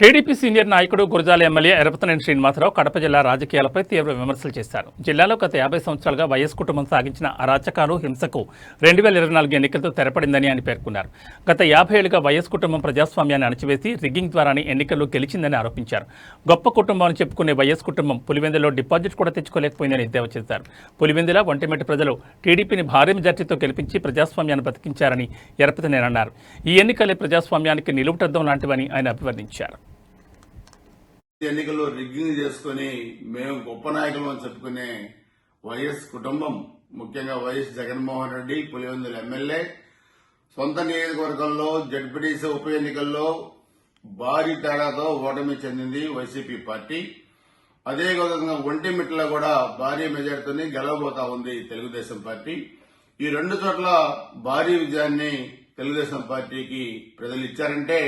TDP senior నాయకుడు Gurazala MLA Yarapathineni Srinivasarao Kadapa జిల్లా రాజకీయాలపై తీవ్ర విమర్శలు చేశారు. జిల్లాలో గత యాభై సంవత్సరాలుగా వైఎస్ కుటుంబం సాగించిన అరాచకాలు హింసకు రెండు వేల ఇరవై నాలుగు ఎన్నికలతో తెరపడిందని ఆయన పేర్కొన్నారు. గత యాభై ఏళ్ళుగా వైఎస్ కుటుంబం ప్రజాస్వామ్యాన్ని అణచివేసి రిగ్గింగ్ ద్వారానే ఎన్నికల్లో గెలిచిందని ఆరోపించారు. గొప్ప కుటుంబం అని చెప్పుకునే వైఎస్ కుటుంబం పులివెందులో డిపాజిట్ కూడా తెచ్చుకోలేకపోయిందని ఎద్దేవా చేశారు. పులివెందుల ఒంటిమిట్ట ప్రజలు టీడీపీని భారీ మెజార్టీతో గెలిపించి ప్రజాస్వామ్యాన్ని బతికించారని ఎరపతనేని అన్నారు. ఈ ఎన్నికలే ప్రజాస్వామ్యానికి నిలువుటద్దం లాంటివని ఆయన అభివర్ణించారు. ఎన్నికల్లో రిగ్గింగ్ చేసుకుని మేము గొప్ప నాయకులు అని చెప్పుకునే వైఎస్ కుటుంబం ముఖ్యంగా వైఎస్ జగన్మోహన్ రెడ్డి పులివెందుల ఎమ్మెల్యే సొంత నియోజకవర్గంలో జడ్పీటీసీ ఉప ఎన్నికల్లో భారీ తేడాతో ఓటమి చెందింది వైసీపీ పార్టీ. అదేవిధంగా ఒంటిమిట్టలో కూడా భారీ మెజార్టీని గెలవబోతా ఉంది తెలుగుదేశం పార్టీ. ఈ రెండు చోట్ల భారీ విజయాన్ని తెలుగుదేశం పార్టీకి ప్రజలు ఇచ్చారంటే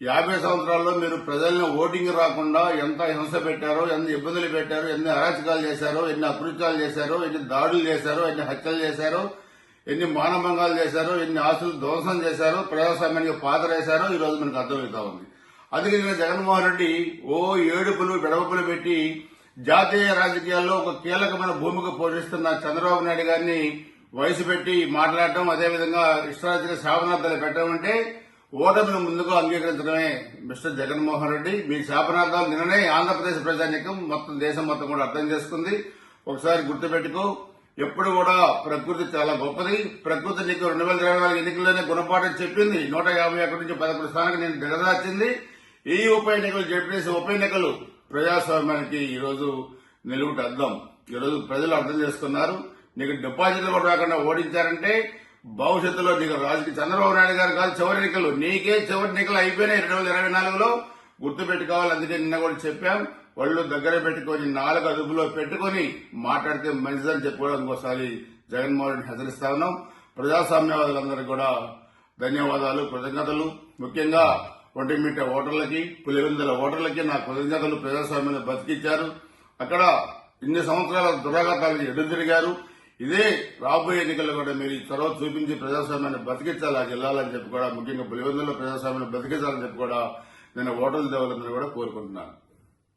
యాభై సంవత్సరాల్లో మీరు ప్రజల్ని ఓటింగ్ రాకుండా ఎంత హింస పెట్టారో ఎన్ని ఇబ్బందులు పెట్టారో ఎన్ని అరాచకాలు చేశారో ఎన్ని అకృత్యాలు చేశారో ఎన్ని దాడులు చేశారో ఎన్ని హత్యలు చేశారో ఎన్ని మానభంగాలు చేశారో ఎన్ని ఆస్తులు ధ్వంసం చేశారో ప్రజాస్వామ్యానికి పాతరేశారో ఈ రోజు మనకు అర్థమవుతా ఉంది. అందుకే నిన్న జగన్మోహన్ రెడ్డి ఓ ఏడుపులు బెడవపులు పెట్టి జాతీయ రాజకీయాల్లో ఒక కీలకమైన భూమిక పోషిస్తున్న చంద్రబాబు నాయుడు గారిని వయసు పెట్టి మాట్లాడటం అదేవిధంగా ఇష్టారాజ్య శాపనార్థాలు పెట్టడం అంటే ఓటమిని ముందుగా అంగీకరించడమే మిస్టర్ జగన్మోహన్ రెడ్డి. మీ శాపనార్థం నిన్ననే ఆంధ్రప్రదేశ్ ప్రజానికం మొత్తం దేశం మొత్తం కూడా అర్థం చేసుకుంది. ఒకసారి గుర్తుపెట్టుకో ఎప్పుడు కూడా ప్రకృతి చాలా గొప్పది. ప్రకృతి నీకు రెండు వేల ఇరవై నాలుగు ఎన్నికల్లోనే గుణపాఠం చెప్పింది. నూట యాభై ఒకటి నుంచి పదకొండు స్థానానికి నేను దిగదాచింది ఈ ఉప ఎన్నికలు జడ్పీటీసీ ఉప ఎన్నికలు ప్రజాస్వామ్యానికి ఈరోజు నిలువుట అర్థం ఈరోజు ప్రజలు అర్థం చేసుకున్నారు. నీకు డిపాజిట్లు కూడా రాకుండా ఓడించారంటే భవిష్యత్తులో నీకు రాజకీయ చంద్రబాబు నాయుడు గారు కాదు చివరి ఎన్నికలు. నీకే చివరి ఎన్నికలు అయిపోయినాయి రెండు వేల ఇరవై నాలుగులో. గుర్తు పెట్టుకోవాలి అందుకే నిన్న కూడా చెప్పాం. ఒళ్ళు దగ్గర పెట్టుకొని నాలుగు అదుపులో పెట్టుకొని మాట్లాడితే మంచిదని చెప్పుకోవడం ఒకసారి ఇంకోసారి జగన్మోహన్ రెడ్డి హెచ్చరిస్తా ఉన్నాం. ప్రజాస్వామ్యవాదులందరికీ కూడా ధన్యవాదాలు కృతజ్ఞతలు. ముఖ్యంగా ఒంటిమిట్ట ఓటర్లకి పులివెందుల ఓటర్లకి నా కృతజ్ఞతలు. ప్రజాస్వామ్యంలో బతికించారు అక్కడ ఇన్ని సంవత్సరాల దురాఘాతాలకు ఎదురు తిరిగారు. ఇదే రాబోయే ఎన్నికల్లో కూడా మీరు ఈ చొరవ చూపించి ప్రజాస్వామ్యాన్ని బతికించాలి ఆ జిల్లాలని చెప్పి కూడా ముఖ్యంగా పులివెందులో ప్రజాస్వామ్యాన్ని బతికించాలని చెప్పి కూడా నేను ఓటర్ల దేవాలని కూడా కోరుకుంటున్నాను.